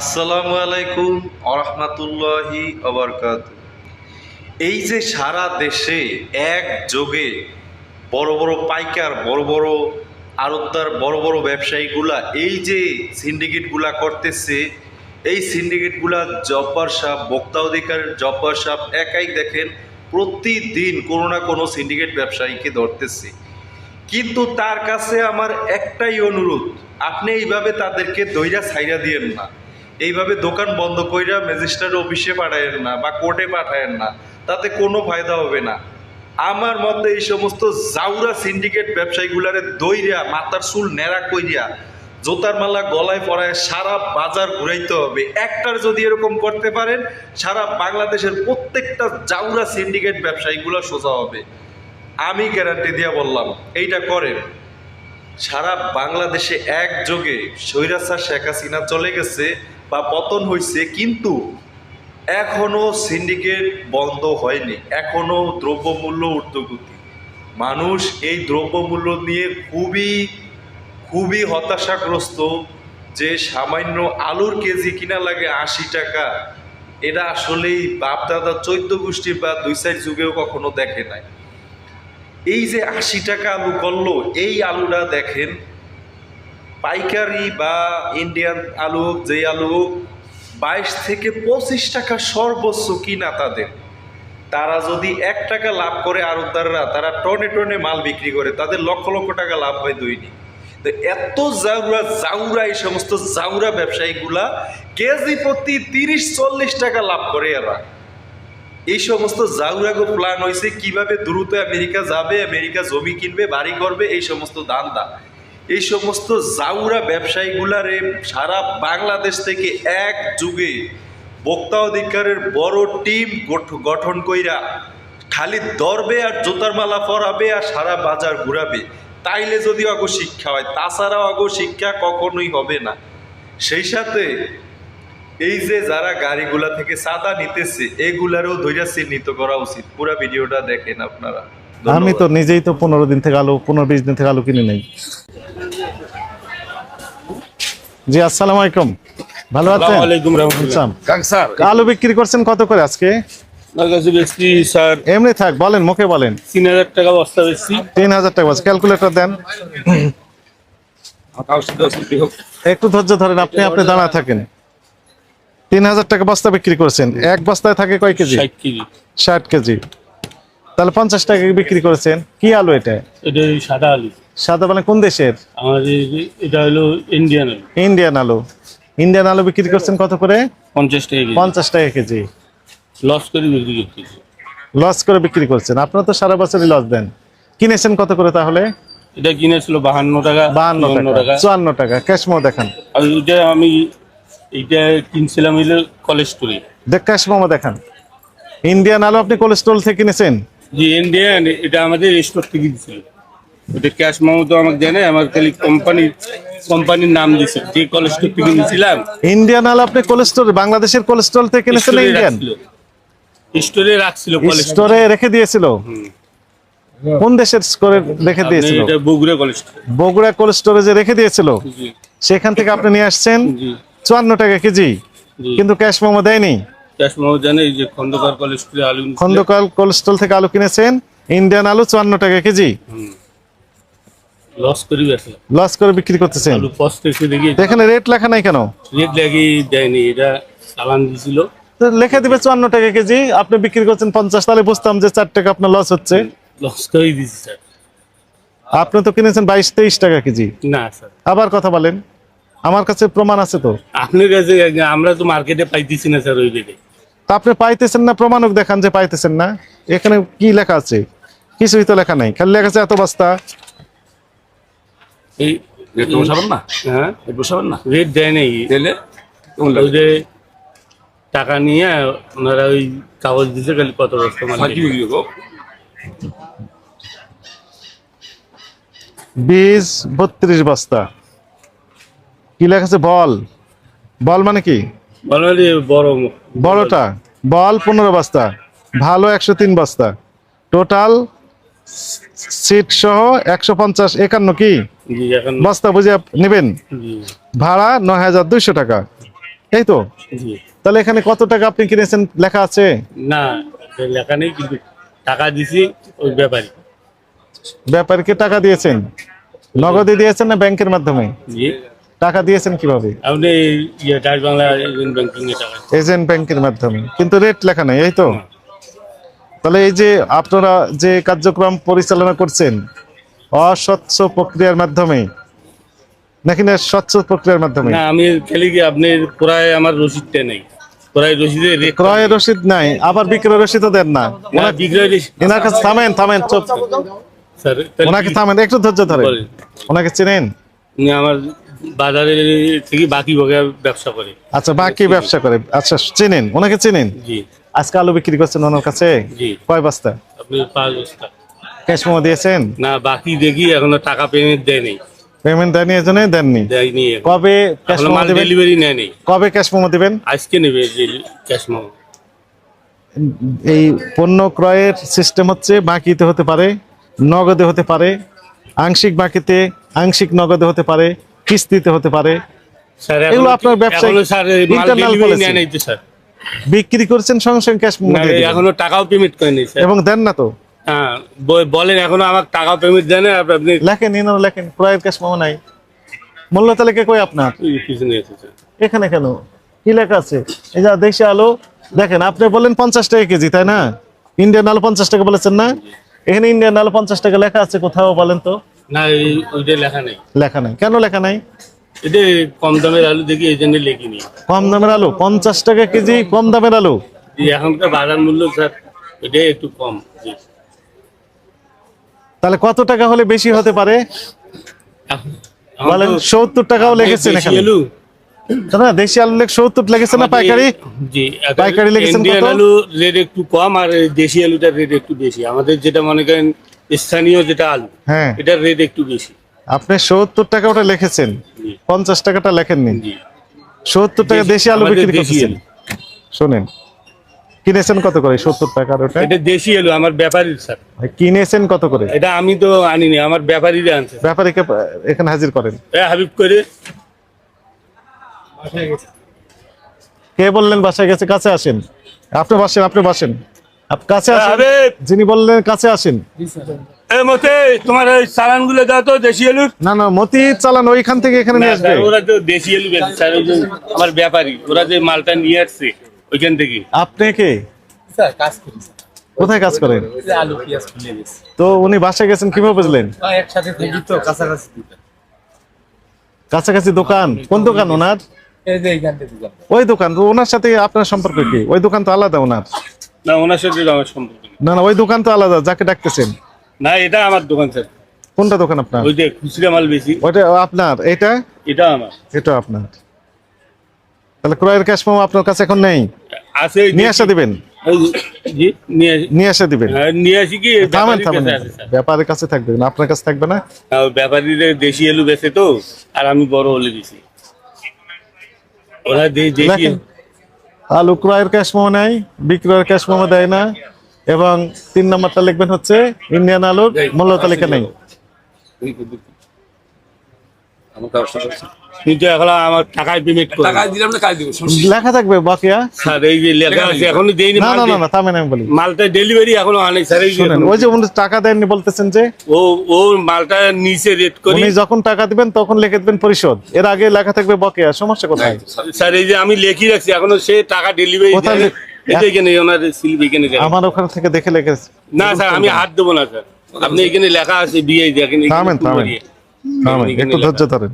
আসসালামু আলাইকুম আরহামাতুল্লাহি আবরকাত এই যে সারা দেশে এক যোগে বড় বড় পাইকার, বড় বড় আড়তদার, বড় বড় ব্যবসায়ীগুলা এই যে সিন্ডিকেটগুলা করতেছে, এই সিন্ডিকেটগুলা জব্বার সাহ বক্তা অধিকারের জব্বার সাহ একাই দেখেন প্রতিদিন কোনো না কোনো সিন্ডিকেট ব্যবসায়ীকে ধরতেছে। কিন্তু তার কাছে আমার একটাই অনুরোধ, আপনি এইভাবে তাদেরকে দইরা ছাইরা দিয়েন না। এইভাবে দোকান বন্ধ কইরা ম্যাজিস্ট্রেট অফিসে পাঠায়েন না বা কোর্টে পাঠায়েন না, তাতে কোনো ফায়দা হবে না। আমার মতে এই সমস্ত জাউরা সিন্ডিকেট ব্যবসায়ীগুলারে দইরা, মাথার চুল নেড়া কইরা, জোতার মালা গলায় পরায় সারা বাজার ঘুরাইতে হবে। একটার যদি এরকম করতে পারেন, সারা বাংলাদেশের প্রত্যেকটা জাউরা সিন্ডিকেট ব্যবসায়ীগুলো সোজা হবে। আমি গ্যারান্টি দিয়া বললাম, এইটা করেন। সারা বাংলাদেশে একযোগে স্বৈরাচার শেখ হাসিনা চলে গেছে বা পতন হয়েছে কিন্তু এখনও সিন্ডিকেট বন্ধ হয়নি। এখনও দ্রব্যমূল্য ঊর্ধ্বগতি। মানুষ এই দ্রব্যমূল্য নিয়ে খুবই খুবই হতাশাগ্রস্ত যে সামান্য আলুর কেজি কিনা লাগে আশি টাকা। এটা আসলেই বাপ দাদা চৈদ্য গোষ্ঠী বা দুই সাইড যুগেও কখনো দেখে নাই। এই যে আশি টাকা আলু করল, এই আলুটা দেখেন পাইকারি বা ইন্ডিয়ান আলু যেই আলু বাইশ থেকে পঁচিশ টাকা সর্বোচ্চ কিনা তাদের। তারা যদি এক টাকা লাভ করে আড়তদাররা তারা টনে টনে মাল বিক্রি করে, তাদের লক্ষ লক্ষ টাকা লাভ হয় দৈনিক। তো এত জাউরা জাউরা, এই সমস্ত জাউরা ব্যবসায়ীগুলা কেজি প্রতি তিরিশ, চল্লিশ টাকা লাভ করে এরা। এই সমস্ত জাউরাগো প্ল্যান হয়েছে কীভাবে দ্রুত আমেরিকা যাবে, আমেরিকা জমি কিনবে, বাড়ি করবে, এই সমস্ত দান্দা এই সমস্ত জাউরা ব্যবসায়ীগুলারে সারা বাংলাদেশ থেকে এক যুগে বক্তা অধিকারের বড় টিম গঠন কইরা খালি দরবে আর জোতার মালা পরাবে আর সারা বাজার ঘুরাবে। তাইলে যদি অগো শিক্ষা হয় তাছাড়া অগো শিক্ষা কখনোই হবে না। সেই সাথে এই যে যারা গাড়িগুলা থেকে চাঁদা নিতেছে এগুলারও ধৈর্য চিহ্নিত করা উচিত। পুরা ভিডিওটা দেখেন আপনারা। আমি তো নিজেই তো পনেরো দিন থেকে আলু পনেরো বিশ দিন থেকে আলু কিনে নেই। জি আসসালামু আলাইকুম। ভালো আছেন? আসসালামাইকুম রহমতুল্লাহ। কাক স্যার? আলু বিক্রি করছেন কত করে আজকে? স্যার। এমনি থাক বলেন মুখে বলেন। তিন হাজার টাকা বস্তা বেশি তিন হাজার টাকা ক্যালকুলেটর দেন। একটু ধৈর্য ধরেন আপনি আপনি দাঁড়া থাকেন। তিন হাজার টাকা বস্তা বিক্রি করছেন। এক বস্তায় থাকে কয় কেজি। ষাট কেজি। তাহলে পঞ্চাশ টাকা বিক্রি করেছেন। কি আলু এটা? এটা সাদা আলু। সাদা মানে কোন দেশের? আমাদের এটা হলো ইন্ডিয়ান আলু। ইন্ডিয়ান আলু। ইন্ডিয়ান আলু বিক্রি করছেন কত করে? পঞ্চাশ টাকা কেজি। পঞ্চাশ টাকা কেজি। লস করে বিক্রি করতেছি। লস করে বিক্রি করছেন। আপনারা তো সারা বছরই লস দেন। কিনেছেন কত করে তাহলে? এটা কিনেছিল বাহান্ন টাকা বাহান্ন টাকা চুয়ান্ন টাকা। ক্যাশমো দেখান। আর এটা আমি এইটা কিনছিলাম হইল কলেজ স্টোরে দেখ ক্যাশমো দেখান। ইন্ডিয়ান আলু আপনি কোলেস্ট্রল থেকে কিনেছেন? যে ইন্ডিয়ান এটা আমাদের স্টোর থেকে দিছিল এটা ক্যাশ মামু তো আমাকে জানে আমার খালি কোম্পানির কোম্পানির নাম দিছে। যে কলেজ স্টোর থেকে নিয়েছিলাম। ইন্ডিয়ান আলু আপনি কোলেস্ট্রল বাংলাদেশের কোলেস্ট্রল থেকে কিনেছেন ইন্ডিয়ান স্টোরে রাখছিল। স্টোরে রেখে দিয়েছিল? কোন দেশের স্টোরে রেখে দিয়েছিল? এটা বগুড়া কলেজ বগুড়া কোল্ড স্টোরেজে রেখে দিয়েছিল? সেখান থেকে আপনি নিয়ে আসছেন জি। চুয়ান্ন টাকা কেজি। কিন্তু ক্যাশ মোমো দেয়নি? এই যে খন্দকার কলেজ আলু থেকে আলু কিনেছেন ইন্ডিয়ান আলু চুয়ান্ন টাকা কেজি। লস করে লস করে বিক্রি করতেছেন। আলু এখানে রেট লেখা নাই কেন? রেট লাগি দেয়নি এটা চালান দিছিল। লেখা দিবে চুয়ান্ন টাকা কেজি আপনি বিক্রি করছেন পঞ্চাশ তাহলে বুঝতাম যে চার টাকা আপনার লস হচ্ছে। লস করে দিছি স্যার। আপনি তো কিনেছেন বাইশ তেইশ টাকা কেজি। না স্যার। আবার কথা বলেন আমার কাছে প্রমাণ আছে তো। আপনার কাছে আমরা তো মার্কেটে পাইতেছি না স্যার ওই রেটে তা আপনি পাইতেছেন না প্রমাণক দেখান যে পাইতেছেন না। এখানে কি লেখা আছে? কিছুই তো লেখা নাই খালি লেখা আছে এত বস্তা। এই রেট বসাবেন না? হ্যাঁ। রেট বসাবেন না? রেট দেয় নাই। দিলে ওই যে টাকা নিয়ে ওনারা ওই কাগজ দিতে খালি কত বস্তা মাল বীজ বত্রিশ বস্তা। কি লেখা আছে? বল। বল মানে কি? বড়টা বল পনেরো বস্তা। ভালো একশো তিন বস্তা। টোটাল সিট সহ একশো পঞ্চাশ একান্ন কি? বস্তা বুঝে নেবেন? ভাড়া নয় হাজার দুইশো টাকা। এই তো? তাহলে এখানে কত টাকা আপনি কিনেছেন? লেখা আছে? না লেখা নেই কিন্তু টাকা দিছি ওই ব্যাপারী। ব্যাপারীকে টাকা দিয়েছেন? নগদে দিয়েছেন না ব্যাংকের মাধ্যমে? জি। টাকা দিয়েছেন কীভাবে? আপনি ডাচ বাংলা এজেন্ট ব্যাংকিং এ টাকা। এজেন্ট ব্যাংকের মাধ্যমে। কিন্তু রেট লেখা নাই এই তো? তাহলে এই যে আপনারা যে কার্যক্রম পরিচালনা করছেন অস্বচ্ছ প্রক্রিয়ার মাধ্যমে নাকি না স্বচ্ছ প্রক্রিয়ার মাধ্যমে? না আমি খেলি কি আপনি প্রায় আমার রসিদটা নেই। প্রায় রসিদে ক্রয় রসিদ নাই আবার বিক্রয় রসিদও দেন না। বিক্রয় রসিদ এনার কাছে থামেন থামেন চুপ স্যার ওনাকে থামেন একটু ধৈর্য ধরেন। ওনাকে চেনেন? আমার বাজারে থেকে বাকি বকে ব্যবসা করে। আচ্ছা বাকি ব্যবসা করে। আচ্ছা চেনেন? ওনাকে চেনেন? জি। আজকে আলু বিক্রি করছেন ওনার কাছে? জি। কয় বস্তা? আপনি পাঁচ বস্তা। ক্যাশ মোমো দিয়েছেন? না বাকি দেখি এখনও টাকা পেমেন্ট দেয়নি। পেমেন্ট দেননি এজন্য দেননি? দেয়নি কবে ক্যাশ মোমো দিবেন? ডেলিভারি নেয়নি। কবে ক্যাশ মোমো দিবেন? আজকে নেবে ক্যাশ মামা এই পণ্য ক্রয়ের সিস্টেম হচ্ছে বাকিতে হতে পারে নগদে হতে পারে আংশিক বাকিতে আংশিক নগদে হতে পারে কিস্তিতে হতে পারে। এগুলো আপনার স্যার বিক্রি করছেন সঙ্গে সঙ্গে ক্যাশ। এখনও টাকাও পেমেন্ট করেনি এবং দেন না তো। হ্যাঁ বলেন এখনও আমার টাকা পেমেন্ট দেয় না আপ- আপনি লেখেন লেখেন। ক্রয়ের ক্যাশ মোমো নাই। মূল্য তালিকা কই আপনার? এখানে কেন? কি লেখা আছে? এই যা দেশি আলু দেখেন আপনি বললেন পঞ্চাশ টাকা কেজি তাই না? ইন্ডিয়ান আলু পঞ্চাশ টাকা বলেছেন না? এখানে ইন্ডিয়ান আলু পঞ্চাশ টাকা লেখা আছে কোথাও বলেন তো। না ওইটা লেখা নেই। লেখা নাই। কেন লেখা নাই? এটা কম দামের আলু দেখি এই জন্য লেখিনি। কম দামের আলু? পঞ্চাশ টাকা কেজি কম দামের আলু? এখনকার বাজার মূল্য স্যার এটা একটু কম তাহলে কত টাকা হলে বেশি হতে পারে? বলেন সত্তর টাকাও লেগেছেন দেশি আলু। না দেশি আলু লেখ সত্তর লেগেছে না পাইকারি? জি পাইকারি লেগেছে ইন্ডিয়ান আলু রেট একটু কম আর দেশি আলুটার রেট একটু বেশি। আমাদের যেটা মনে করেন স্থানীয় যেটা আলু হ্যাঁ। এটার রেট একটু বেশি। আপনি সত্তর টাকা ওটা লিখেছেন। পঞ্চাশ টাকাটা লেখেননি। সত্তর টাকা দেশি- আলু বিক্রি দেশি শোনেন কিনেছেন কত করে সত্তর টাকার ওটা? এটা দেশি আলু আমার ব্যাপারীর স্যার। কিনেছেন কত করে? এটা আমি তো আনিনি আমার ব্যাপারীরা আনছে। ব্যাপারীকে এখানে হাজির করেন। হাবিব করে। কে বললেন বাসায় গেছে? কাছে আসেন। আপনি বসেন আপনি বসেন। কাছে আসেন। যিনি বললেন কাছে আসেন। মতে তোমার ওই চালানগুলো দাও তো দেশি আলুর না না মতি চালান ওইখান থেকে এখানে নিয়ে আসবে। ওরা তো দেশি আলু বেচে স্যার ওই যে আমার ব্যাপারী ওরা যে মালটা নিয়ে আসছে ওইখান থেকে। আপনি কে? স্যার কাজ করি কোথায় কাজ করেন? আলু পেঁয়াজ তো উনি বাসায় গেছেন কীভাবে বুঝলেন? একসাথে থাকি তো কাছাকাছি কাছাকাছি দোকান। কোন দোকান ওনার? এই যে এইখান থেকে দুটো। ওই দোকান ওনার সাথে আপনার সম্পর্ক কি? ওই দোকান তো আলাদা ওনার। না ওনার সাথে আমার সম্পর্ক নেই। না না ওই দোকান তো আলাদা যাকে ডাকতেছেন। না এটা আমার দোকান স্যার। কোনটা দোকান আপনার? ওই যে খুচরা মাল বেশি। ওইটা আপনার এটা? এটা আমার। এটা আপনার। তাহলে ক্রয়ের ক্যাশ মোমো আপনার কাছে এখন নেই? আছে ওই নিয়ে আসা দিবেন? ওই যে- নিয়ে আসি। নিয়ে আসা দিবেন? হ্যাঁ, নিয়ে আসি কি? থামেন ব্যাপারীর থামেন। কাছে আছে, স্যার। ব্যাপারের কাছে থাকবে না আপনার কাছে থাকবে না? দেশি আলু বেচে তো আর আমি বড় হলে বেশি। ওরা দে- দেশি দেখেন আলু ক্রয়ের ক্যাশ মোমো নেয় বিক্রয়ের ক্যাশ মোমো দেয় না, এবং তিন নম্বরটা লিখবেন হচ্ছে ইন্ডিয়ান আলুর মূল্য তালিকা নেই। কিন্তু এখন আমার টাকায় পেমেন্ট করে টাকা দিলাম না কাজ দিব লেখা থাকবে বাকিয়া স্যার এই যে লেখা আছে এখনও দেয়নি না না না না থামেন আমি বলি। মালটা ডেলিভারি এখনও আনেই স্যার এই যে ওই যে উনি টাকা দেননি বলতেছেন যে ও ও মালটা নিচে রেট করি। উনি যখন টাকা দিবেন তখন লিখে দেবেন পরিশোধ। এর আগে লেখা থাকবে বকেয়া সমস্যা কোথায়? স্যার এই যে আমি লেখি রাখছি এখনও সে টাকা ডেলিভারি এটা এখানে ওনার স্লিপ এখানে। আমার ওখান থেকে দেখে লেখে না স্যার আমি হাত দেবো না স্যার। আপনি এখানে লেখা আছে বিয়ে দেখেন থামেন। থামেন, একটু ধৈর্য ধরেন।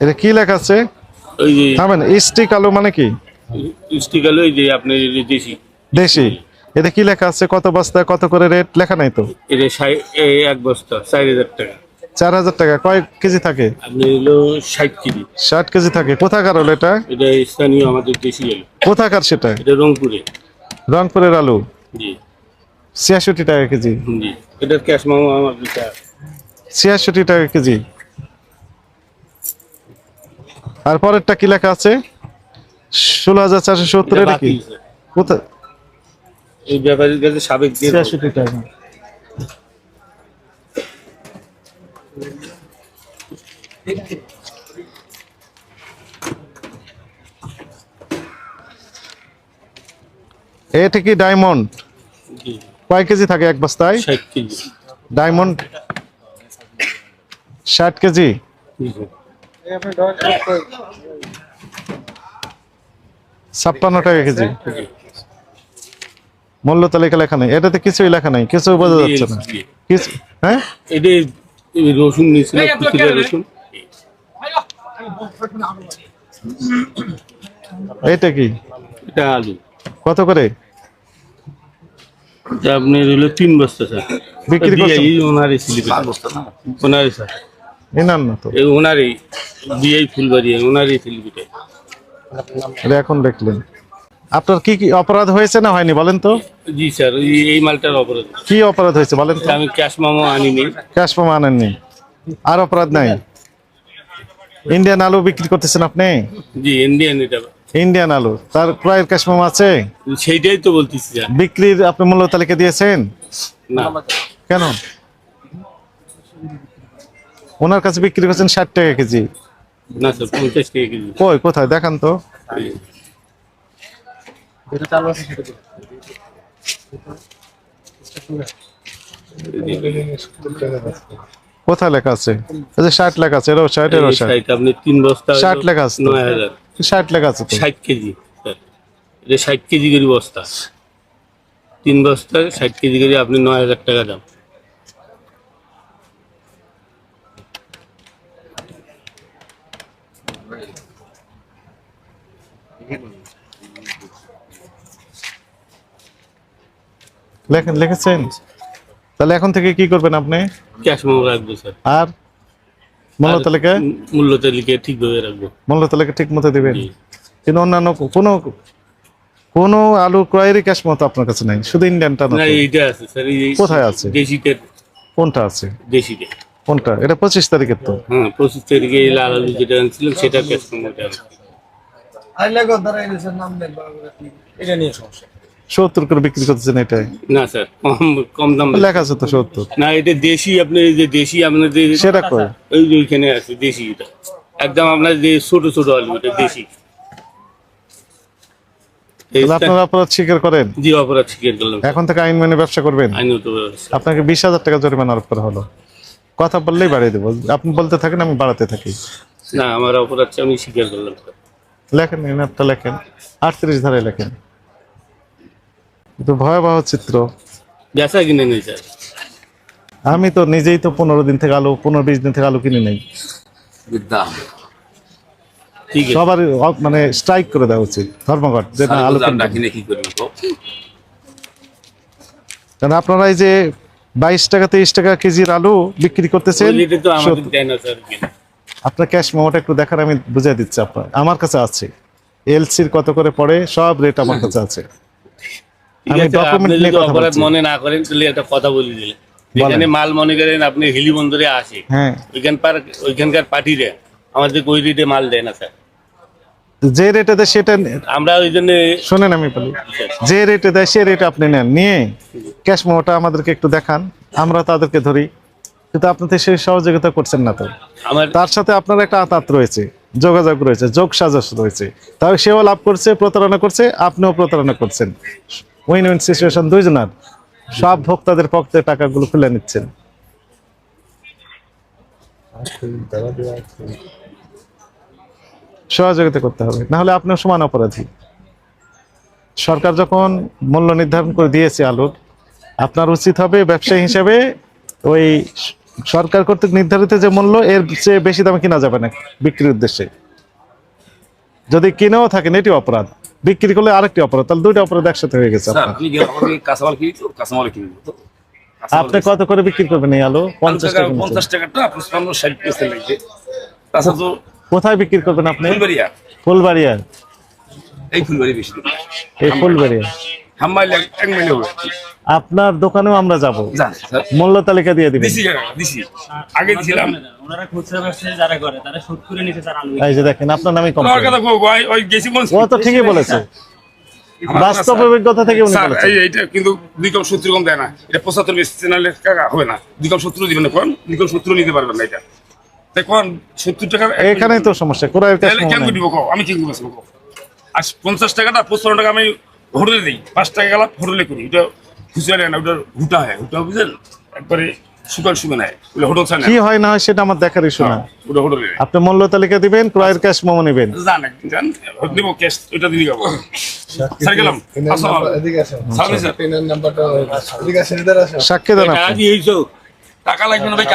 এটা কি লেখা আছে? ওই যে থামেন স্টিক আলু মানে কি? স্টিক হলো এই যে আপনি দেশি। দেশি। এটা কি লেখা আছে? কত বস্তা কত করে রেট? লেখা নাই তো? এটা সাই- এই এক বস্তা চার হাজার টাকা। চার হাজার টাকা। কয় কেজি থাকে? আপনি হলো ষাট কেজি। ষাট কেজি থাকে। কোথাকার হলো এটা? এটা স্থানীয় আমাদের দেশি আলু। কোথাকার সেটা? এটা রংপুরে। রংপুরের আলু? জি। ছিয়াষট্টি টাকা কেজি। জি। এটার ক্যাশ মামা আমার ছিয়াষট্টি টাকা কেজি। আর পরেরটা কি লেখা আছে? ষোলো হাজার চারশো সত্তর এটা কি? এটা কি ডায়মন্ড কয় কেজি থাকে এক বস্তায়? ডায়মন্ড ষাট কেজি? ছাপ্পান্ন টাকা কেজি। মূল্য তালিকা লেখা নেই। এটাতে কিছুই লেখা নেই। কিছু বোঝা যাচ্ছে না। কিছু হ্যাঁ? এটা রসুন রসুন। এইটা কি? এটা আলু। কত করে? হলো তিন বস্তা স্যার। বিক্রি করছেন? ওনারই স্যার। এনার না তো? ওনারই বিআই ফুলবাড়ি ওনারই স্লিপিটা এটা এখন দেখলেন। আপনার কি কি অপরাধ হয়েছে না হয়নি বলেন তো? জি স্যার এই মালটার অপরাধ। কি অপরাধ হয়েছে বলেন তো? আমি ক্যাশ মামো আনিনি। ক্যাশ প্রমা আনেননি। আর অপরাধ নাই? ইন্ডিয়ান আলু বিক্রি করতেছেন আপনি? জি ইন্ডিয়ান এটা। ইন্ডিয়ান আলু। তার ক্রয়ের ক্যাশ প্রমা আছে? সেইটাই তো বলতেছি স্যার। বিক্রির আপনি মূল্য তালিকা দিয়েছেন? না। কেন? ওনার কাছে বিক্রি করছেন ষাট টাকা কেজি। না স্যার পঞ্চাশ টাকা কেজি। কই কোথায়? দেখান তো। এটা চালু আছে সেটা দিন। কোথায় লেখা আছে? যে ষাট লেখা আছে এরও ষাট এরও ষাট। আপনি তিন বস্তা ষাট লেখা আছে নয় হাজার। ষাট লেখা আছে ষাট কেজি এটা ষাট কেজি করে বস্তা। তিন বস্তা ষাট কেজি করে আপনি নয় হাজার টাকা দাম। লেখেন লিখেছেন? তাহলে এখন থেকে কি করবেন আপনি? ক্যাশ মামো রাখব স্যার। আর? মূল্য তালিকা? মূল্য তালিকা ঠিকভাবে রাখব। মূল্য তালিকা ঠিক মতো দিবেন? কিন্তু অন্যান্য কোনো কোনো আলু ক্রয়েরই ক্যাশ মতো আপনার কাছে নাই। শুধু ইন্ডিয়ানটা না না এইটা আছে স্যার এই কোথায় আছে? দেশিতে কোনটা আছে? দেশিতে কোনটা? এটা পঁচিশ তারিখের তো। হ্যাঁ পঁচিশ তারিখে এই লাল আলু যেটা আনছিলাম সেটা ক্যাশ মামোটা এটা নিয়ে সমস্যা। সত্তর করে বিক্রি করতেছেন এটাই? না স্যার কম কম দাম লেখা আছে তো সত্তর। না এটা দেশি আপনি যে দেশি আপনার যে সেটা কই ওই যে ওইখানে আছে দেশি এটা। একদম আপনার যে ছোট ছোট আলু এটা দেশি। আপনারা অপরাধ স্বীকার করেন? জি অপরাধ স্বীকার করলাম এখন থেকে আইন মেনে ব্যবসা করবেন? আপনাকে বিশ হাজার টাকা জরিমানা আরোপ করা হলো। কথা বললেই বাড়িয়ে দেবো। আপনি বলতে থাকেন আমি বাড়াতে থাকি। না আমার অপরাধ আমি স্বীকার করলাম লেখেন লেখেন। আটত্রিশ ধারে লেখেন। কিন্তু ভয়াবহ চিত্র। বেচা কিনে নেই স্যার। আমি তো নিজেই তো পনেরো দিন থেকে আলু পনেরো বিশ দিন থেকে আলু কিনে নেই। বিদ্যা সবার মানে স্ট্রাইক করে দেওয়া উচিত ধর্মঘট যে না আলু কিনবেন। কি করব কারণ আপনারা এই যে বাইশ টাকা তেইশ টাকা কেজির আলু বিক্রি করতেছেন। আপনার ক্যাশ মোমোটা একটু দেখার আমি বুঝিয়ে দিচ্ছি আপনার আমার কাছে আছে। এলসির কত করে পড়ে সব রেট আমার কাছে আছে। অপরাধ মনে না করেন তাহলে একটা কথা বলে দিলে যেখানে মাল মনে করেন আপনি হিলি বন্দরে আসে। হ্যাঁ। ওইখানকার ওইখানকার পার্টিরে আমাদের ওই রেটে মাল দেয় না স্যার। যে রেটে দেয় সেটা আমরা ওই জন্য শোনেন আমি বলি। যে রেটে দেয় সে রেটে আপনি নেন। নিয়ে ক্যাশ মেমোটা আমাদেরকে একটু দেখান। আমরা তাদেরকে ধরি। কিন্তু আপনি তো সেই সহযোগিতা করছেন না তো। আমার তার সাথে আপনার একটা আতাত রয়েছে যোগাযোগ রয়েছে যোগ সাজস রয়েছে। তাহলে সেও লাভ করছে প্রতারণা করছে আপনিও প্রতারণা করছেন। উইন উইন সিচুয়েশন দুইজনার। সব ভোক্তাদের পক্ষে টাকাগুলো খুলে নিচ্ছেন। সহযোগিতা করতে হবে। না হলে আপনিও সমান অপরাধী। সরকার যখন মূল্য নির্ধারণ করে দিয়েছে আলুর, আপনার উচিত হবে ব্যবসায়ী হিসেবে ওই সরকার কর্তৃক নির্ধারিত যে মূল্য, এর চেয়ে বেশি দামে কিনা যাবে না বিক্রির উদ্দেশ্যে। যদি কিনেও থাকেন এটি অপরাধ বিক্রি করলে আরেকটি অপরাধ তাহলে দুইটা অপরাধ একসাথে হয়ে গেছে আপনি কত করে বিক্রি করবেন এই আলু? পঞ্চাশ টাকা। পঞ্চাশ টাকাটা তাছাড়া তো কোথায় বিক্রি করবেন আপনি? ফুলবাড়িয়া। ফুলবাড়িয়া। এই ফুলবাড়ি বেশি। এই ফুলবাড়িয়া। আপনার দোকানেও আমরা যাব। মূল্য তালিকা দিয়ে দিবেন। দিছি কাকা, দিছি। আগে দিছিলাম। ওনারা খুচরা ব্যবসায়ী যারা করে তারা সুদ করে নিতে তার আলু এই যে দেখেন আপনার নামে কম। কথা কো ওই ওই গেছি বলছি ও তো ঠিকই বলেছে। বাস্তব অভিজ্ঞতা থেকে উনি বলেছেন। এইটা কিন্তু দুই কম সত্তর কম দেয় না। এটা পঁচাত্তর বেশি চ্যানেলে কাকা হবে না। দুই কম সত্তর দিবেন না। কোন? দুই কম সত্তর নিতে পারবেন না এটা। টাকা এখানেই তো সমস্যা। কেন দিব আমি কি করব আর পঞ্চাশ টাকাটা পঁচপান্ন টাকা আমি হোটেলে দিই পাঁচ টাকা গেলাম হোটেলে করি। ওটা খুচরা নেয় না ওটা হুটা হয়। হুটা বুঝলেন? একবারে শুকান শুকান হয়। ওটা হোটেল ছাড়ে কি হয় না হয় সেটা আমার দেখার ইস্যু না। ওটা হোটেলে নেয় আপনি মূল্য তালিকা দিবেন ক্রয়ের ক্যাশ মোমো নেবেন। জান একদিন জান ক্যাশ দিয়ে যাব টাকা লাগবে না ভাই